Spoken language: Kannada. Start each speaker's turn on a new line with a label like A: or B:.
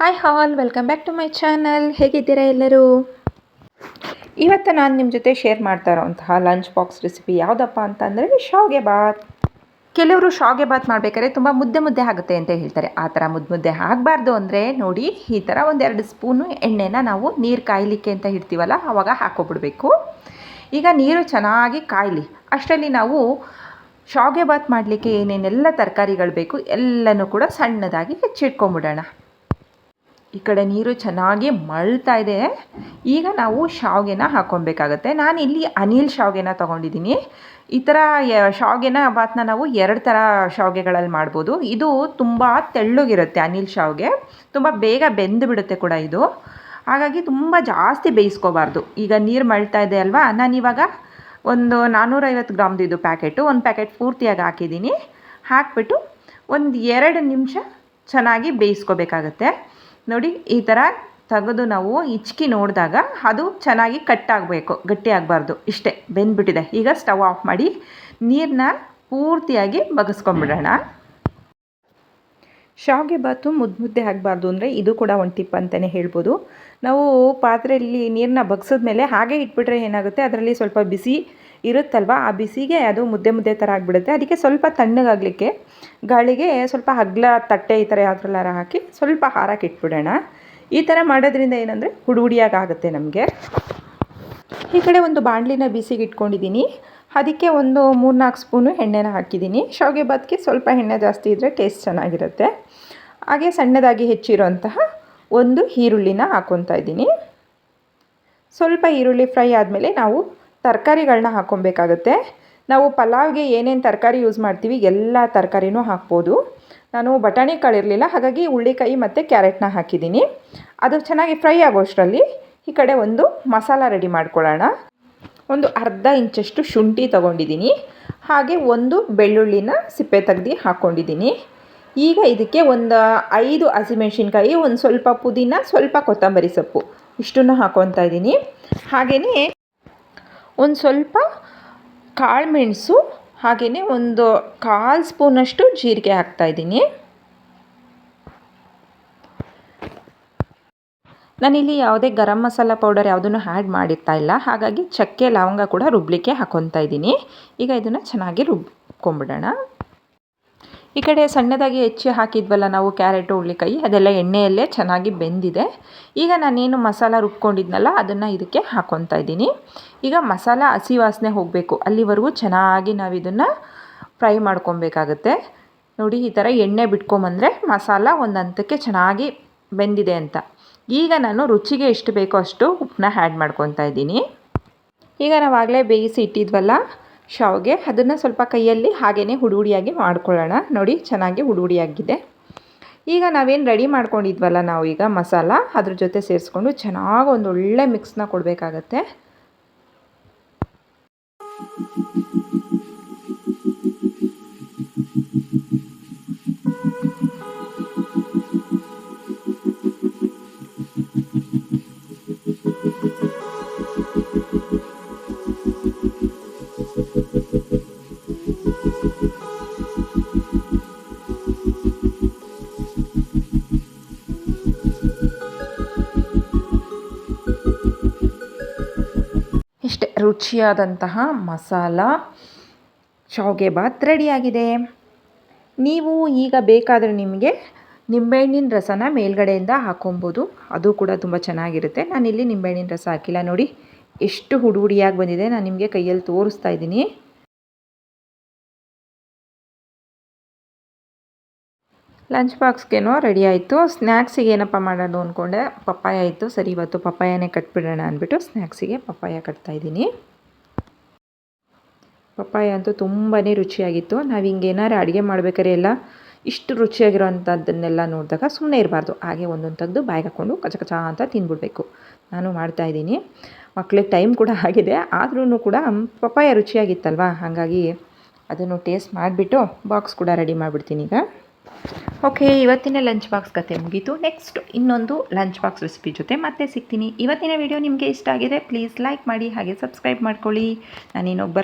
A: Hi all welcome back to my channel ಹೇಗಿದ್ದೀರಾ ಎಲ್ಲರೂ? ಇವತ್ತು ನಾನು ನಿಮ್ಮ ಜೊತೆ ಶೇರ್ ಮಾಡ್ತಾ ಇರೋಂತಹ ಲಂಚ್ ಬಾಕ್ಸ್ ರೆಸಿಪಿ ಯಾವುದಪ್ಪ ಅಂತಂದರೆ ಶಾವ್ಗೆ ಬಾತ್ ಕೆಲವರು ಶಾವ್ಗೆ ಬಾತ್ ಮಾಡಬೇಕಾದ್ರೆ ತುಂಬ ಮುದ್ದೆ ಮುದ್ದೆ ಆಗುತ್ತೆ ಅಂತ ಹೇಳ್ತಾರೆ. ಆ ಥರ ಮುದ್ದೆ ಮುದ್ದೆ ಆಗಬಾರ್ದು ಅಂದರೆ ನೋಡಿ, ಈ ಥರ ಒಂದೆರಡು ಸ್ಪೂನು ಎಣ್ಣೆನ ನಾವು ನೀರು ಕಾಯಲಿಕ್ಕೆ ಅಂತ ಇಡ್ತೀವಲ್ಲ ಆವಾಗ ಹಾಕೋಬಿಡ್ಬೇಕು. ಈಗ ನೀರು ಚೆನ್ನಾಗಿ ಕಾಯಲಿ. ಅಷ್ಟರಲ್ಲಿ ನಾವು ಶಾವಿಗೆ ಬಾತ್ ಮಾಡಲಿಕ್ಕೆ ಏನೇನೆಲ್ಲ ತರಕಾರಿಗಳು ಬೇಕು ಎಲ್ಲನೂ ಕೂಡ ಸಣ್ಣದಾಗಿ ಹೆಚ್ಚಿಟ್ಕೊಂಬಿಡೋಣ. ಈ ಕಡೆ ನೀರು ಚೆನ್ನಾಗಿ ಮಳ್ತಾ ಇದೆ. ಈಗ ನಾವು ಶಾವಿಗೆನ ನಾನು ಇಲ್ಲಿ ಅನಿಲ್ ಶಾವಿಗೆನ ತೊಗೊಂಡಿದ್ದೀನಿ. ಈ ಥರ ಶಾವಿಗೆನ ಶಾವ್ಗೆನ ಬಾತ್ನ ನಾವು ಎರಡು ಥರ ಶಾವಿಗೆಗಳಲ್ಲಿ ಮಾಡ್ಬೋದು. ಇದು ತುಂಬ ತೆಳ್ಳಗಿರುತ್ತೆ ಅನಿಲ್ ಶಾವಿಗೆ. ತುಂಬ ಬೇಗ ಬೆಂದು ಬಿಡುತ್ತೆ ಕೂಡ ಇದು. ಹಾಗಾಗಿ ತುಂಬ ಜಾಸ್ತಿ ಬೇಯಿಸ್ಕೋಬಾರ್ದು. ಈಗ ನೀರು ಮಳ್ತಾ ಇದೆ ಅಲ್ವಾ? ಇವಾಗ ಒಂದು ನಾನ್ನೂರೈವತ್ತು ಗ್ರಾಮ್ದು ಇದು ಪ್ಯಾಕೆಟು. ಒಂದು ಪ್ಯಾಕೆಟ್ ಪೂರ್ತಿಯಾಗಿ ಹಾಕಿದ್ದೀನಿ. ಹಾಕ್ಬಿಟ್ಟು ಒಂದು ಎರಡು ನಿಮಿಷ ಚೆನ್ನಾಗಿ ಬೇಯಿಸ್ಕೋಬೇಕಾಗತ್ತೆ. ನೋಡಿ, ಈ ಥರ ತೆಗೆದು ನಾವು ಹಿಚ್ಕಿ ನೋಡಿದಾಗ ಅದು ಚೆನ್ನಾಗಿ ಕಟ್ಟಾಗಬೇಕು ಗಟ್ಟಿ ಆಗಬಾರ್ದು. ಇಷ್ಟೇ, ಬೆಂದ್ಬಿಟ್ಟಿದೆ. ಈಗ ಸ್ಟವ್ ಆಫ್ ಮಾಡಿ ನೀರನ್ನ ಪೂರ್ತಿಯಾಗಿ ಬಗಸ್ಕೊಂಬಿಡೋಣ ಶಾವಿಗೆ ಬಾತು ಮುದ್ದು ಮುದ್ದೆ ಆಗಬಾರ್ದು ಅಂದರೆ ಇದು ಕೂಡ ಒಂದು ಟಿಪ್ ಅಂತಲೇ ಹೇಳ್ಬೋದು. ನಾವು ಪಾತ್ರೆಯಲ್ಲಿ ನೀರನ್ನ ಬಗ್ಸಿದ್ಮೇಲೆ ಹಾಗೆ ಇಟ್ಬಿಟ್ರೆ ಏನಾಗುತ್ತೆ? ಅದರಲ್ಲಿ ಸ್ವಲ್ಪ ಬಿಸಿ ಇರುತ್ತಲ್ವ? ಆ ಬಿಸಿಗೆ ಅದು ಮುದ್ದೆ ಮುದ್ದೆ ಥರ ಆಗಿಬಿಡುತ್ತೆ. ಅದಕ್ಕೆ ಸ್ವಲ್ಪ ತಣ್ಣಗಾಗಲಿಕ್ಕೆ ಗಾಳಿಗೆ ಸ್ವಲ್ಪ ಹಗ್ಲ, ತಟ್ಟೆ ಈ ಥರ ಯಾವ್ದ್ರಲ್ಲಾರ ಹಾಕಿ ಸ್ವಲ್ಪ ಹಾರಕ್ಕೆ ಇಟ್ಬಿಡೋಣ. ಈ ಥರ ಮಾಡೋದ್ರಿಂದ ಏನಂದರೆ ಆಗುತ್ತೆ ನಮಗೆ. ಈ ಕಡೆ ಒಂದು ಬಾಣಲಿನ ಬಿಸಿಗೆ ಇಟ್ಕೊಂಡಿದ್ದೀನಿ ಅದಕ್ಕೆ ಒಂದು ಮೂರ್ನಾಲ್ಕು ಸ್ಪೂನು ಎಣ್ಣೆನ ಹಾಕಿದ್ದೀನಿ ಶಾವಿಗೆ ಬಾತ್ಗೆ ಸ್ವಲ್ಪ ಎಣ್ಣೆ ಜಾಸ್ತಿ ಇದ್ದರೆ ಟೇಸ್ಟ್ ಚೆನ್ನಾಗಿರುತ್ತೆ. ಹಾಗೆ ಸಣ್ಣದಾಗಿ ಹೆಚ್ಚಿರೋಂತಹ ಒಂದು ಈರುಳ್ಳಿನ ಹಾಕ್ಕೊತಾ ಇದ್ದೀನಿ. ಸ್ವಲ್ಪ ಈರುಳ್ಳಿ ಫ್ರೈ ಆದಮೇಲೆ ನಾವು ತರಕಾರಿಗಳನ್ನ ಹಾಕ್ಕೊಬೇಕಾಗತ್ತೆ ನಾವು ಪಲಾವ್ಗೆ ಏನೇನು ತರಕಾರಿ ಯೂಸ್ ಮಾಡ್ತೀವಿ ಎಲ್ಲ ತರಕಾರಿನೂ ಹಾಕ್ಬೋದು. ನಾನು ಬಟಾಣಿ ಕಾಳಿರಲಿಲ್ಲ, ಹಾಗಾಗಿ ಹುಳ್ಳಿಕಾಯಿ ಮತ್ತು ಕ್ಯಾರೆಟ್ನ ಹಾಕಿದ್ದೀನಿ. ಅದು ಚೆನ್ನಾಗಿ ಫ್ರೈ ಆಗೋಷ್ಟರಲ್ಲಿ ಈ ಕಡೆ ಒಂದು ಮಸಾಲ ರೆಡಿ ಮಾಡ್ಕೊಳ್ಳೋಣ. ಒಂದು ಅರ್ಧ ಇಂಚಷ್ಟು ಶುಂಠಿ ತಗೊಂಡಿದ್ದೀನಿ. ಹಾಗೆ ಒಂದು ಬೆಳ್ಳುಳ್ಳಿನ ಸಿಪ್ಪೆ ತೆಗ್ದು ಹಾಕ್ಕೊಂಡಿದ್ದೀನಿ ಈಗ ಇದಕ್ಕೆ ಒಂದು ಐದು ಹಸಿಮೆಣ್ಸಿನ್ಕಾಯಿ, ಒಂದು ಸ್ವಲ್ಪ ಪುದೀನ, ಸ್ವಲ್ಪ ಕೊತ್ತಂಬರಿ ಸೊಪ್ಪು. ಇಷ್ಟನ್ನು ಹಾಕೊತಾ ಇದ್ದೀನಿ. ಹಾಗೆಯೇ ಒಂದು ಸ್ವಲ್ಪ ಕಾಳುಮೆಣಸು, ಹಾಗೆಯೇ ಒಂದು ಕಾಲು ಸ್ಪೂನಷ್ಟು ಜೀರಿಗೆ ಹಾಕ್ತಾಯಿದ್ದೀನಿ ನಾನಿಲ್ಲಿ ಯಾವುದೇ ಗರಂ ಮಸಾಲ ಪೌಡರ್ ಯಾವುದನ್ನು ಆ್ಯಡ್ ಮಾಡಿರ್ತಾ ಇಲ್ಲ. ಹಾಗಾಗಿ ಚಕ್ಕೆ, ಲವಂಗ ಕೂಡ ರುಬ್ಲಿಕ್ಕೆ ಹಾಕೊತಾ ಇದ್ದೀನಿ. ಈಗ ಇದನ್ನು ಚೆನ್ನಾಗಿ ರುಬ್ಕೊಂಬಿಡೋಣ. ಈ ಕಡೆ ಸಣ್ಣದಾಗಿ ಹೆಚ್ಚಿ ಹಾಕಿದ್ವಲ್ಲ ನಾವು ಕ್ಯಾರೆಟು ಹುಳ್ಳಿಕಾಯಿ ಅದೆಲ್ಲ ಎಣ್ಣೆಯಲ್ಲೇ ಚೆನ್ನಾಗಿ ಬೆಂದಿದೆ. ಈಗ ನಾನೇನು ಮಸಾಲ ರುಬ್ಕೊಂಡಿದ್ನಲ್ಲ, ಅದನ್ನು ಇದಕ್ಕೆ ಹಾಕ್ಕೊತಾ ಇದ್ದೀನಿ. ಈಗ ಮಸಾಲ ಹಸಿ ವಾಸನೆ ಹೋಗಬೇಕು. ಅಲ್ಲಿವರೆಗೂ ಚೆನ್ನಾಗಿ ನಾವು ಇದನ್ನು ಫ್ರೈ ಮಾಡ್ಕೊಬೇಕಾಗತ್ತೆ ನೋಡಿ, ಈ ಥರ ಎಣ್ಣೆ ಬಿಟ್ಕೊಂಬಂದರೆ ಮಸಾಲ ಒಂದು ಹಂತಕ್ಕೆ ಚೆನ್ನಾಗಿ ಬೆಂದಿದೆ ಅಂತ. ಈಗ ನಾನು ರುಚಿಗೆ ಎಷ್ಟು ಬೇಕೋ ಅಷ್ಟು ಉಪ್ಪನ್ನ ಆ್ಯಡ್ ಮಾಡ್ಕೊತಾ ಇದ್ದೀನಿ. ಈಗ ನಾವಾಗಲೇ ಬೇಯಿಸಿ ಇಟ್ಟಿದ್ವಲ್ಲ ಶಾವ್ಗೆ ಅದನ್ನು ಸ್ವಲ್ಪ ಕೈಯಲ್ಲಿ ಹಾಗೆಯೇ ಹುಡುಗುಡಿಯಾಗಿ ಮಾಡ್ಕೊಳ್ಳೋಣ. ನೋಡಿ, ಚೆನ್ನಾಗಿ ಹುಡುಗುಡಿಯಾಗಿದೆ. ಈಗ ನಾವೇನು ರೆಡಿ ಮಾಡ್ಕೊಂಡಿದ್ವಲ್ಲ ನಾವು ಈಗ ಮಸಾಲ, ಅದ್ರ ಜೊತೆ ಸೇರಿಸ್ಕೊಂಡು ಚೆನ್ನಾಗಿ ಒಂದು ಒಳ್ಳೆ ಮಿಕ್ಸ್ನ ಕೊಡಬೇಕಾಗತ್ತೆ. ರುಚಿಯಾದಂತಹ ಮಸಾಲ ಶಾವಿಗೆ ಭಾತ್ ರೆಡಿಯಾಗಿದೆ. ನೀವು ಈಗ ಬೇಕಾದರೆ ನಿಮಗೆ ನಿಂಬೆಹಣ್ಣಿನ ರಸನ ಮೇಲ್ಗಡೆಯಿಂದ ಹಾಕೊಬೋದು. ಅದು ಕೂಡ ತುಂಬ ಚೆನ್ನಾಗಿರುತ್ತೆ. ನಾನಿಲ್ಲಿ ನಿಂಬೆಹಣ್ಣಿನ ರಸ ಹಾಕಿಲ್ಲ. ನೋಡಿ, ಎಷ್ಟು ಹುಡುಹುಡಿಯಾಗಿ ಬಂದಿದೆ. ನಾನು ನಿಮಗೆ ಕೈಯಲ್ಲಿ ತೋರಿಸ್ತಾ ಇದ್ದೀನಿ. ಲಂಚ್ ಬಾಕ್ಸ್ಗೇನೋ ರೆಡಿ ಆಯಿತು. ಸ್ನ್ಯಾಕ್ಸಿಗೆ ಏನಪ್ಪ ಮಾಡೋದು ಅಂದ್ಕೊಂಡೆ ಪಪ್ಪಾಯ ಇತ್ತು ಸರಿ, ಇವತ್ತು ಪಪ್ಪಾಯನೇ ಕಟ್ಬಿಡೋಣ ಅಂದ್ಬಿಟ್ಟು ಸ್ನ್ಯಾಕ್ಸಿಗೆ ಪಪ್ಪಾಯ ಕಟ್ತಾಯಿದ್ದೀನಿ ಪಪ್ಪಾಯ ಅಂತೂ ತುಂಬಾ ರುಚಿಯಾಗಿತ್ತು. ನಾವು ಹಿಂಗೇನಾರು ಅಡುಗೆ ಮಾಡ್ಬೇಕಾದ್ರೆ ಎಲ್ಲ ಇಷ್ಟು ರುಚಿಯಾಗಿರೋವಂಥದ್ದನ್ನೆಲ್ಲ ನೋಡಿದಾಗ ಸುಮ್ಮನೆ ಇರಬಾರ್ದು. ಹಾಗೆ ಒಂದೊಂದು ತೆಗೆದು ಬಾಯಿಗೆ ಹಾಕ್ಕೊಂಡು ಕಚ ಕಚ ಅಂತ ತಿಂದ್ಬಿಡ್ಬೇಕು. ನಾನು ಮಾಡ್ತಾಯಿದ್ದೀನಿ ಮಕ್ಕಳಿಗೆ ಟೈಮ್ ಕೂಡ ಆಗಿದೆ. ಆದ್ರೂ ಕೂಡ ಪಪ್ಪಾಯ ರುಚಿಯಾಗಿತ್ತಲ್ವ? ಹಾಗಾಗಿ ಅದನ್ನು ಟೇಸ್ಟ್ ಮಾಡಿಬಿಟ್ಟು ಬಾಕ್ಸ್ ಕೂಡ ರೆಡಿ ಮಾಡಿಬಿಡ್ತೀನಿ ಈಗ. ಓಕೆ ಇವತ್ತಿನ ಲಂಚ್ ಬಾಕ್ಸ್ ಕತೆ ಮುಗೀತು. ನೆಕ್ಸ್ಟ್ ಇನ್ನೊಂದು ಲಂಚ್ ಬಾಕ್ಸ್ ರೆಸಿಪಿ ಜೊತೆ ಮತ್ತೆ ಸಿಗ್ತೀನಿ. ಇವತ್ತಿನ ವಿಡಿಯೋ ನಿಮಗೆ ಇಷ್ಟ ಆಗಿದೆ ಪ್ಲೀಸ್ ಲೈಕ್ ಮಾಡಿ ಹಾಗೆ ಸಬ್ಸ್ಕ್ರೈಬ್ ಮಾಡ್ಕೊಳ್ಳಿ. ನಾನೇನೋಗಿ